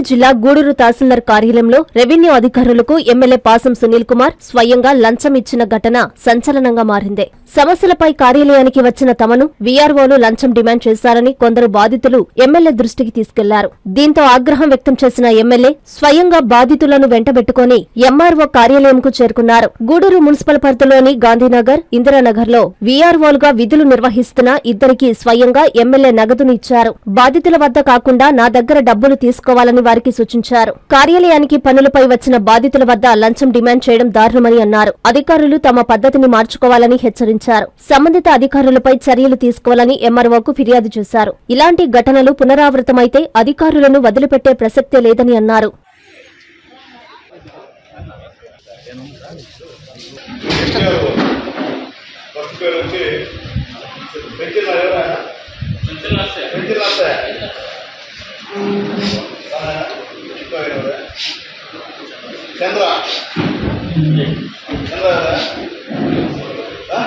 తిరుపతి జిల్లా గూడూరు తహసీల్దార్ కార్యాలయంలో రెవెన్యూ అధికారులకు ఎమ్మెల్యే పాసం సునీల్ కుమార్ స్వయంగా లంచం ఇచ్చిన ఘటన సంచలనంగా మారింది. సమస్యలపై కార్యాలయానికి వచ్చిన తమను వీఆర్ఓలు లంచం డిమాండ్ చేశారని కొందరు బాధితులు ఎమ్మెల్యే దృష్టికి తీసుకెళ్ళారు. దీంతో ఆగ్రహం వ్యక్తం చేసిన ఎమ్మెల్యే స్వయంగా బాధితులను వెంటబెట్టుకుని ఎంఆర్ఓ కార్యాలయంకు చేరుకున్నారు. గూడూరు మున్సిపల్ పరిధిలోని గాంధీనగర్ ఇందిరానగర్లో వీఆర్ఓలుగా విధులు నిర్వహిస్తున్న ఇద్దరికి స్వయంగా ఎమ్మెల్యే నగదును ఇచ్చారు. బాధితుల వద్ద కాకుండా నా దగ్గర డబ్బులు తీసుకోవాలని వారికి సూచించారు. కార్యాలయానికి పనులపై వచ్చిన బాధితుల వద్ద లంచం డిమాండ్ చేయడం దారుణమని అన్నారు. అధికారులు తమ పద్ధతిని మార్చుకోవాలని హెచ్చరించారు. సంబంధిత అధికారులపై చర్యలు తీసుకోవాలని ఎంఆర్ఓకు ఫిర్యాదు చేశారు. ఇలాంటి ఘటనలు పునరావృతమైతే అధికారులను వదిలిపెట్టే ప్రసక్తే లేదని అన్నారు. ఫస్ట్ పేరు వచ్చి చంద్ర ఎవరా? ఆ?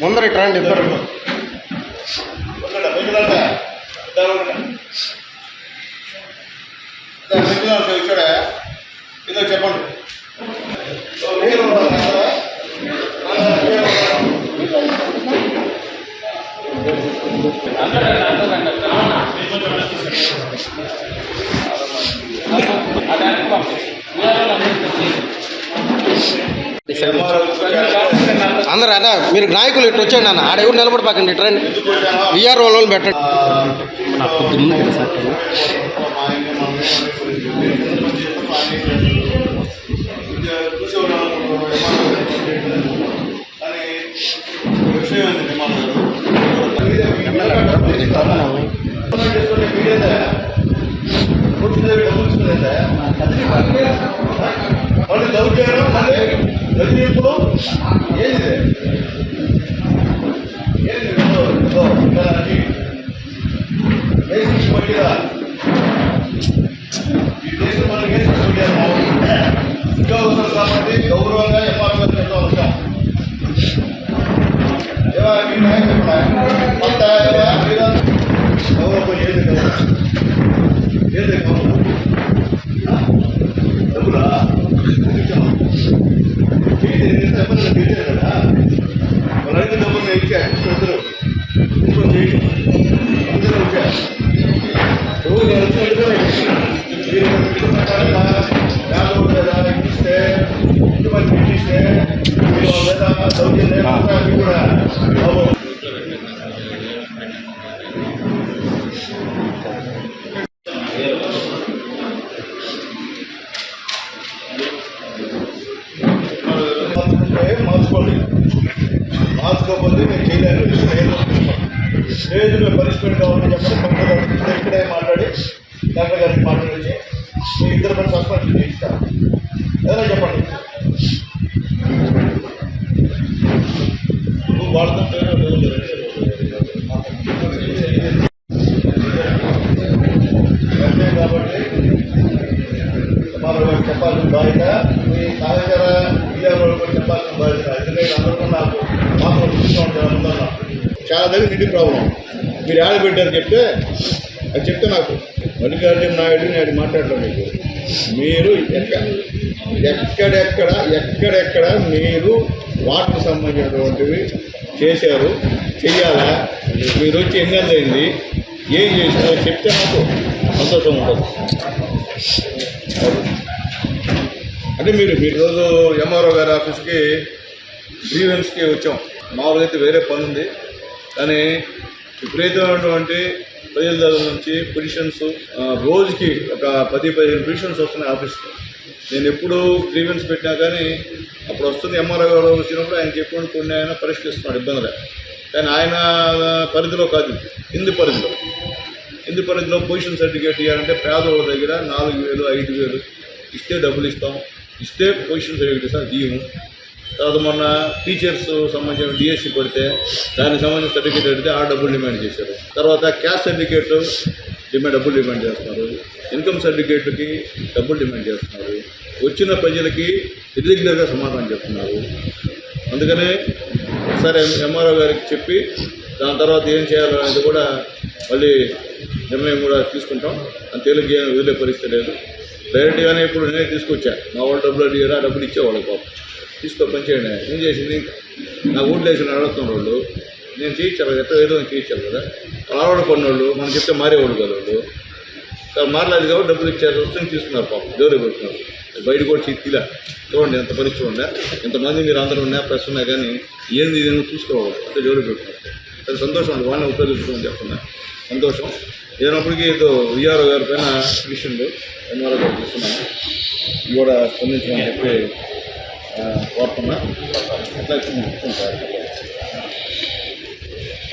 ముందర ఇటు రండి ఇద్దరు అందరు అన్న మీరు నాయకులు ఇటు వచ్చేయండి అన్న ఆడ ఎవరు నిలబడి పక్కన ఇటు రండి విఆర్ వాళ్ళు పెట్టండి మళ్ళీ దౌర్జన్యం మళ్ళీ గదింపులు ఏంది ఏంది బేసిక్స్ పట్టిరా ఈ దేశం మనకి ఏం చూడాము ఉద్యోగస్తులు కాబట్టి గౌరవంగా ఎమ్మార్పీ చెప్తా ఉంటాం ఏవా మీ నాయకుడు కొంత ఏవా నేను మీద కావాలని చెప్పండి ఇక్కడే మాట్లాడి డాక్టర్ గారికి మాట్లాడి మీ ఇద్దరు పని సస్పెండ్ చేయిస్తారు ఏదైనా చెప్పండి. నువ్వు వాళ్ళతో కాబట్టి మనం చెప్పాల్సిన బాధ్యత. మీ సహచర మీడియా కూడా చెప్పాల్సిన బాధ్యత. ఎందుకంటే అందరూ నాకు మాకు చాలా దగ్గర నీటి ప్రాబ్లం. మీరు ఆడ పెట్టారు చెప్తే అది చెప్తే నాకు మల్లికార్జున నాయుడు నేను మాట్లాడతాను మీకు. మీరు ఎక్కడ ఎక్కడెక్కడ ఎక్కడెక్కడ మీరు వాటర్కి సంబంధించినటువంటివి చేశారు చెయ్యాలా? మీరు వచ్చి ఎన్ని అయింది. ఏం చేశారో చెప్తే నాకు సంతోషం ఉంటుంది. అంటే మీరు మీరు రోజు ఎంఆర్ఓ గారి ఆఫీస్కి గ్రీవెన్స్కి వచ్చాం. మామూలుగా అయితే వేరే పని ఉంది కానీ విపరీతమైనటువంటి ప్రజల దగ్గర నుంచి పిటిషన్స్ రోజుకి ఒక పది పదిహేను పిటిషన్స్ వస్తున్నాయి ఆఫీస్లో. నేను ఎప్పుడు గ్రీవెన్స్ పెట్టినా కానీ అప్పుడు వస్తుంది ఎంఆర్ఓ గారు వచ్చినప్పుడు ఆయన చెప్పినట్టు కొన్ని ఆయన పరిష్కరిస్తున్నాడు ఇబ్బందులే. కానీ ఆయన పరిధిలో కాదు హిందీ పరిధిలో. హిందీ పరిధిలో పొజిషన్ సర్టిఫికేట్ ఇవ్వాలంటే పేదవాళ్ళ దగ్గర నాలుగు వేలు ఐదు వేలు ఇస్తే డబ్బులు ఇస్తాం. ఇస్తే పొజిషన్ సర్టిఫికేట్ ఇస్తాం దీము తర్వాత మొన్న టీచర్స్ సంబంధించిన డిఎస్సి పడితే దానికి సంబంధించిన సర్టిఫికేట్ పెడితే ఆ డబ్బులు డిమాండ్ చేశారు. తర్వాత క్యాస్ట్ సర్టిఫికేట్ డిమాండ్ డబ్బులు డిమాండ్ చేస్తున్నారు. ఇన్కమ్ సర్టిఫికేట్కి డబ్బులు డిమాండ్ చేస్తున్నారు. వచ్చిన ప్రజలకి ఇర్రెగ్యులర్గా సమాధానం చెప్తున్నారు. అందుకనే సరే ఎంఆర్ఓ గారికి చెప్పి దాని తర్వాత ఏం చేయాలో అనేది కూడా మళ్ళీ నిర్ణయం కూడా తీసుకుంటాం. అంత తేలిగ్గా వదిలే పరిస్థితి లేదు. డైరెక్ట్గానే ఇప్పుడు నేనే తీసుకొచ్చా. మా వాళ్ళు డబ్బులు అడిగారా డబ్బులు ఇచ్చేవాళ్ళు పాపం. తీసుకో పనిచేయండి ఏం చేసింది? నా ఊళ్ళో వేసిన అడుగుతున్న వాళ్ళు నేను చేయించాను ఎట్లా ఏదో చేయించాలి కదా. ఆడవాడు కొన్నోళ్ళు మనం చెప్తే మారేవాళ్ళు కదా వాళ్ళు. మారలేదు కాబట్టి డబ్బులు ఇచ్చారు వస్తుంది తీసుకున్నారు పాపం జోరు పెడుతున్నారు బయట కూడా తీలా. చూడండి ఎంత పని చూడండి ఎంతమంది మీరు అందరూ ఉన్నా ప్రెస్ ఉన్నా కానీ ఏంది ఇదేమో చూసుకోవాలి అంత జోరు పెడుతున్నారు అది సంతోషం అండి వాళ్ళని ఉపయోగించుకోమని చెప్తున్నా సంతోషం. లేనప్పటికీ ఏదో విఆర్ఓ గారి పైన పిలిచిండు ఎంఆర్ఓ గారు చూస్తున్నాను కూడా స్పందించమని చెప్పి కోరుతున్నా అట్లా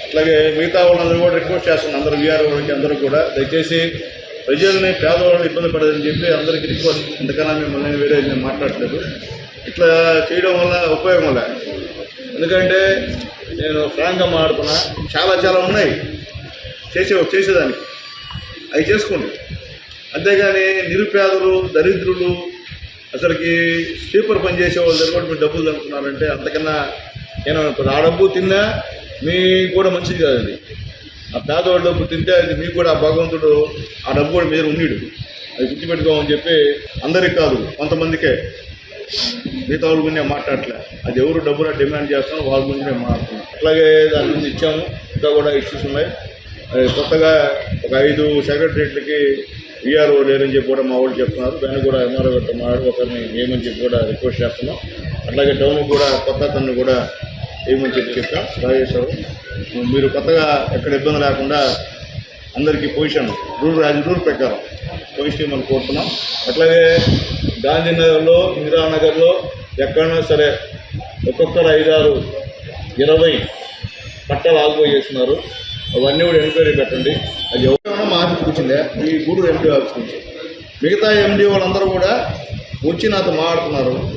అట్లాగే మిగతా వాళ్ళందరూ కూడా రిక్వెస్ట్ చేస్తున్నాను అందరూ వీఆర్ఓ అందరూ కూడా. దయచేసి ప్రజల్ని పేదవాళ్ళని ఇబ్బంది పడదని చెప్పి అందరికీ రిక్వెస్ట్ ఇంతకన్నా మిమ్మల్ని వేరే నేను మాట్లాడలేదు. ఇట్లా చేయడం వల్ల ఉపయోగం లే. ఎందుకంటే నేను ఫ్రాంక్గా మాట్లాడుతున్నా. చాలా చాలా ఉన్నాయి. చేసే చేసేదానికి. అవి చేసుకోండి. అంతేగాని నిరుపేదలు దరిద్రులు అసలుకి స్లీపర్ పని చేసే వాళ్ళ దగ్గర కూడా మీరు డబ్బులు అనుకున్నారంటే అంతకన్నా నేను ఆ డబ్బు తిన్నా మీకు కూడా మంచిది కాదు అది ఆ పేదవాళ్ళ డబ్బు తింటే అది మీకు కూడా ఆ భగవంతుడు ఆ డబ్బు కూడా మీరు ఉండిడు. అది గుర్తుపెట్టుకోమని చెప్పి అందరికి కాదు కొంతమందికే. మిగతా వాళ్ళ గురించి మాట్లాడలే అది ఎవరు డబ్బులు డిమాండ్ చేస్తానో వాళ్ళ గురించి నేను మాట్లాడుతున్నాను అట్లాగే దాని గురించి ఇచ్చాము. ఇంకా కూడా ఇష్యూస్ ఉన్నాయి. అది కొత్తగా ఒక ఐదు సెక్రటరీలకి ఈఆర్ఓ లేరని చెప్పి కూడా మా వాళ్ళు చెప్తున్నారు. దాన్ని కూడా ఎంఆర్ఓ గారితో మాట్లాడి ఒకరిని ఏమని చెప్పి కూడా రిక్వెస్ట్ చేస్తున్నాం. అట్లాగే టౌన్ కూడా కొత్త తను కూడా ఏమని చెప్పి చెప్పాం. రాజేశ్వరం మీరు కొత్తగా ఎక్కడ ఇబ్బంది లేకుండా అందరికీ పొజిషన్ రూల్ రాజు రూల్ ప్రకారం పొజిషన్ ఇవ్వమని కోరుతున్నాం. అట్లాగే గాంధీనగర్లో ఇందిరానగర్లో ఎక్కడైనా సరే ఒక్కొక్కరు ఐదారు ఇరవై పట్టాలు ఆగిపోయి చేస్తున్నారు. అవన్నీ కూడా ఎంక్వైరీ పెట్టండి. అది ఎవరైనా మా ఆఫీస్కి మీ ఈ గూడూరు ఎండి ఆఫీస్ మిగతా ఎండి వాళ్ళందరూ కూడా వచ్చి నాతో మాట్లాడుతున్నారు.